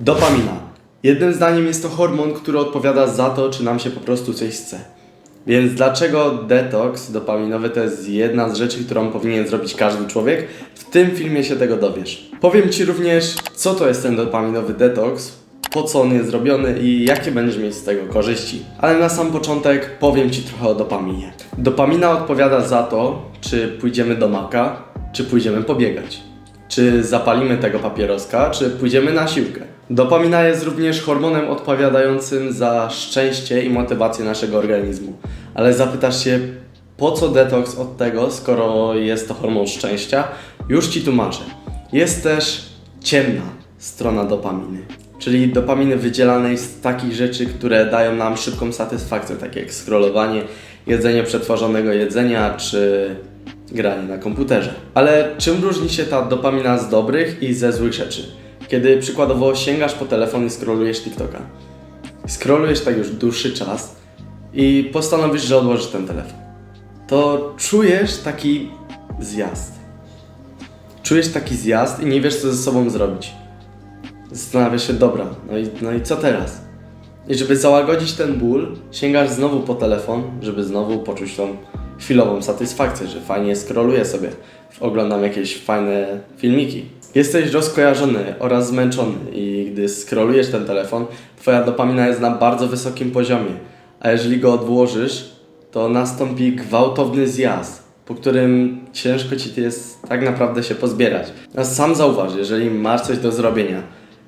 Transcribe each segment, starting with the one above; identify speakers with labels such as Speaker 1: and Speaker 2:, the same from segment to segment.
Speaker 1: Dopamina. Jednym zdaniem jest to hormon, który odpowiada za to, czy nam się po prostu coś chce. Więc dlaczego detoks dopaminowy to jest jedna z rzeczy, którą powinien zrobić każdy człowiek? W tym filmie się tego dowiesz. Powiem Ci również, co to jest ten dopaminowy detoks, po co on jest zrobiony i jakie będziesz mieć z tego korzyści. Ale na sam początek powiem Ci trochę o dopaminie. Dopamina odpowiada za to, czy pójdziemy do maka, czy pójdziemy pobiegać. Czy zapalimy tego papieroska, czy pójdziemy na siłkę. Dopamina jest również hormonem odpowiadającym za szczęście i motywację naszego organizmu. Ale zapytasz się, po co detoks od tego, skoro jest to hormon szczęścia? Już Ci tłumaczę. Jest też ciemna strona dopaminy, czyli dopaminy wydzielanej z takich rzeczy, które dają nam szybką satysfakcję, takie jak scrollowanie, jedzenie przetworzonego jedzenia czy granie na komputerze. Ale czym różni się ta dopamina z dobrych i ze złych rzeczy? Kiedy przykładowo sięgasz po telefon i scrollujesz TikToka. Scrollujesz tak już dłuższy czas i postanowisz, że odłożysz ten telefon. To czujesz taki zjazd. Czujesz taki zjazd i nie wiesz, co ze sobą zrobić. Zastanawiasz się, dobra, no i, no i co teraz? I żeby załagodzić ten ból, sięgasz znowu po telefon, żeby znowu poczuć tą chwilową satysfakcję, że fajnie scrolluję sobie, oglądam jakieś fajne filmiki. Jesteś rozkojarzony oraz zmęczony i gdy scrollujesz ten telefon, twoja dopamina jest na bardzo wysokim poziomie, a jeżeli go odłożysz, to nastąpi gwałtowny zjazd, po którym ciężko ci jest tak naprawdę się pozbierać. A sam zauważ, jeżeli masz coś do zrobienia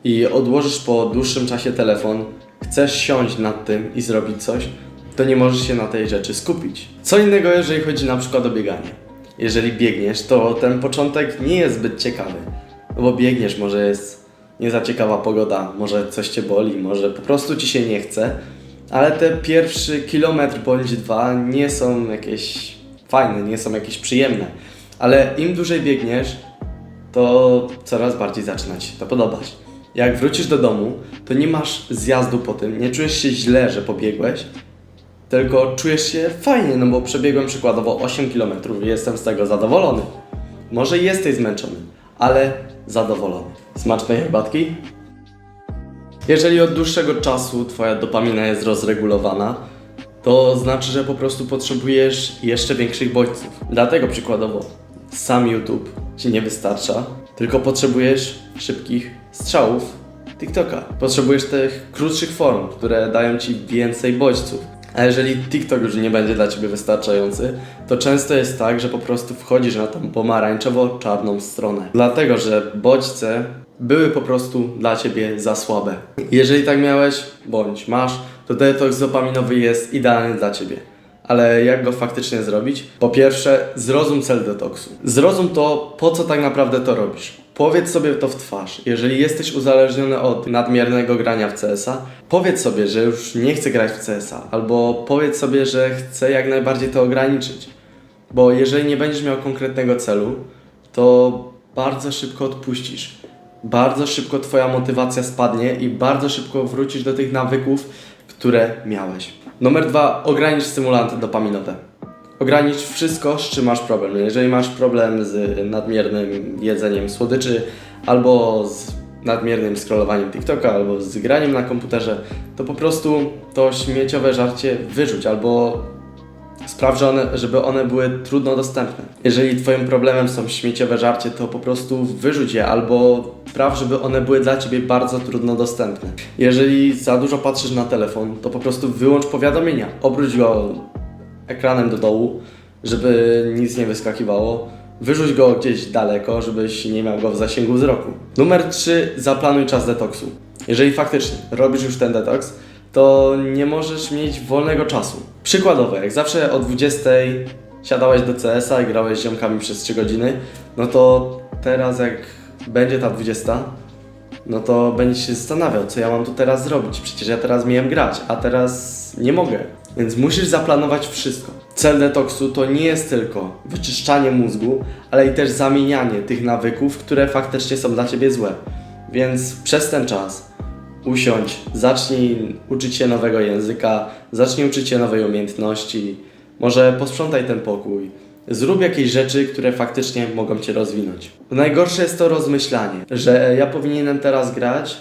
Speaker 1: i odłożysz po dłuższym czasie telefon, chcesz siąść nad tym i zrobić coś, to nie możesz się na tej rzeczy skupić. Co innego, jeżeli chodzi na przykład o bieganie. Jeżeli biegniesz, to ten początek nie jest zbyt ciekawy, no bo biegniesz, może jest nie za ciekawa pogoda, może coś cię boli, może po prostu ci się nie chce, ale te pierwszy kilometr bądź dwa nie są jakieś fajne, nie są jakieś przyjemne. Ale im dłużej biegniesz, to coraz bardziej zaczyna Ci to podobać. Jak wrócisz do domu, to nie masz zjazdu po tym, nie czujesz się źle, że pobiegłeś, tylko czujesz się fajnie, no bo przebiegłem przykładowo 8 km i jestem z tego zadowolony. Może jesteś zmęczony, ale zadowolony. Smacznej herbatki? Jeżeli od dłuższego czasu Twoja dopamina jest rozregulowana, to znaczy, że po prostu potrzebujesz jeszcze większych bodźców. Dlatego przykładowo sam YouTube Ci nie wystarcza, tylko potrzebujesz szybkich strzałów TikToka. Potrzebujesz tych krótszych form, które dają Ci więcej bodźców. A jeżeli TikTok już nie będzie dla Ciebie wystarczający, to często jest tak, że po prostu wchodzisz na tą pomarańczowo-czarną stronę. Dlatego, że bodźce były po prostu dla Ciebie za słabe. Jeżeli tak miałeś, bądź masz, to detoks dopaminowy jest idealny dla Ciebie. Ale jak go faktycznie zrobić? Po pierwsze, zrozum cel detoksu. Zrozum to, po co tak naprawdę to robisz. Powiedz sobie to w twarz. Jeżeli jesteś uzależniony od nadmiernego grania w CS-a, powiedz sobie, że już nie chcę grać w CS-a, albo powiedz sobie, że chcę jak najbardziej to ograniczyć. Bo jeżeli nie będziesz miał konkretnego celu, to bardzo szybko odpuścisz. Bardzo szybko Twoja motywacja spadnie i bardzo szybko wrócisz do tych nawyków, które miałeś. Numer dwa, ogranicz stymulanty dopaminowe. Ogranicz wszystko, z czym masz problem. Jeżeli masz problem z nadmiernym jedzeniem słodyczy, albo z nadmiernym scrollowaniem TikToka, albo z graniem na komputerze, to po prostu to śmieciowe żarcie wyrzuć, albo Spraw, że one, żeby one były trudno dostępne. Jeżeli Twoim problemem są śmieciowe żarcie, to po prostu wyrzuć je albo spraw, żeby one były dla Ciebie bardzo trudno dostępne. Jeżeli za dużo patrzysz na telefon, to po prostu wyłącz powiadomienia. Obróć go ekranem do dołu, żeby nic nie wyskakiwało. Wyrzuć go gdzieś daleko, żebyś nie miał go w zasięgu wzroku. Numer 3. Zaplanuj czas detoksu. Jeżeli faktycznie robisz już ten detoks, to nie możesz mieć wolnego czasu. Przykładowo, jak zawsze o 20 siadałeś do CS-a i grałeś z ziomkami przez 3 godziny, no to teraz jak będzie ta 20, no to będziesz się zastanawiał, co ja mam tu teraz zrobić. Przecież ja teraz miałem grać, a teraz nie mogę. Więc musisz zaplanować wszystko. Cel detoksu to nie jest tylko wyczyszczanie mózgu, ale i też zamienianie tych nawyków, które faktycznie są dla ciebie złe. Więc przez ten czas usiądź, zacznij uczyć się nowego języka, zacznij uczyć się nowej umiejętności, może posprzątaj ten pokój, zrób jakieś rzeczy, które faktycznie mogą cię rozwinąć. Najgorsze jest to rozmyślanie, że ja powinienem teraz grać,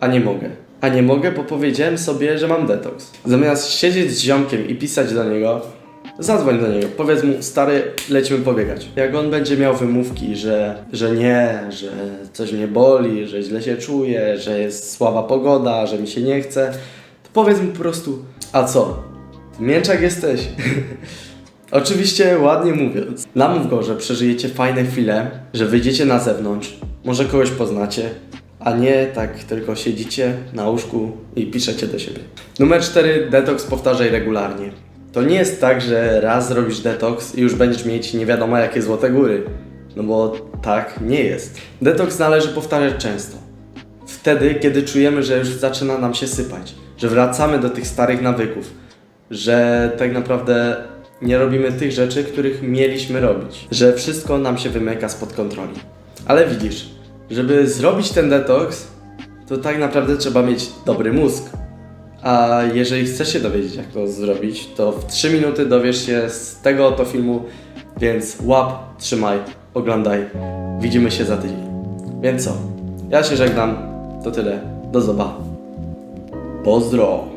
Speaker 1: a nie mogę. A nie mogę, bo powiedziałem sobie, że mam detoks. Zamiast siedzieć z ziomkiem i pisać do niego, zadzwoń do niego, powiedz mu, stary, lecimy pobiegać. Jak on będzie miał wymówki, że, że nie, że coś mnie boli, że źle się czuję, że jest słaba pogoda, że mi się nie chce, to powiedz mu po prostu, a co? Mięczak jesteś. Oczywiście ładnie mówiąc. Namów go, że przeżyjecie fajne chwile, że wyjdziecie na zewnątrz, może kogoś poznacie, a nie tak tylko siedzicie na łóżku i piszecie do siebie. Numer 4. Detoks powtarzaj regularnie. To nie jest tak, że raz zrobisz detoks i już będziesz mieć nie wiadomo jakie złote góry. No bo tak nie jest. Detoks należy powtarzać często. Wtedy, kiedy czujemy, że już zaczyna nam się sypać, że wracamy do tych starych nawyków, że tak naprawdę nie robimy tych rzeczy, których mieliśmy robić, że wszystko nam się wymyka spod kontroli. Ale widzisz, żeby zrobić ten detoks, to tak naprawdę trzeba mieć dobry mózg. A jeżeli chcesz się dowiedzieć, jak to zrobić, to w 3 minuty dowiesz się z tego oto filmu, więc łap, trzymaj, oglądaj. Widzimy się za tydzień. Więc co? Ja się żegnam. To tyle. Do zobaczenia. Pozdro!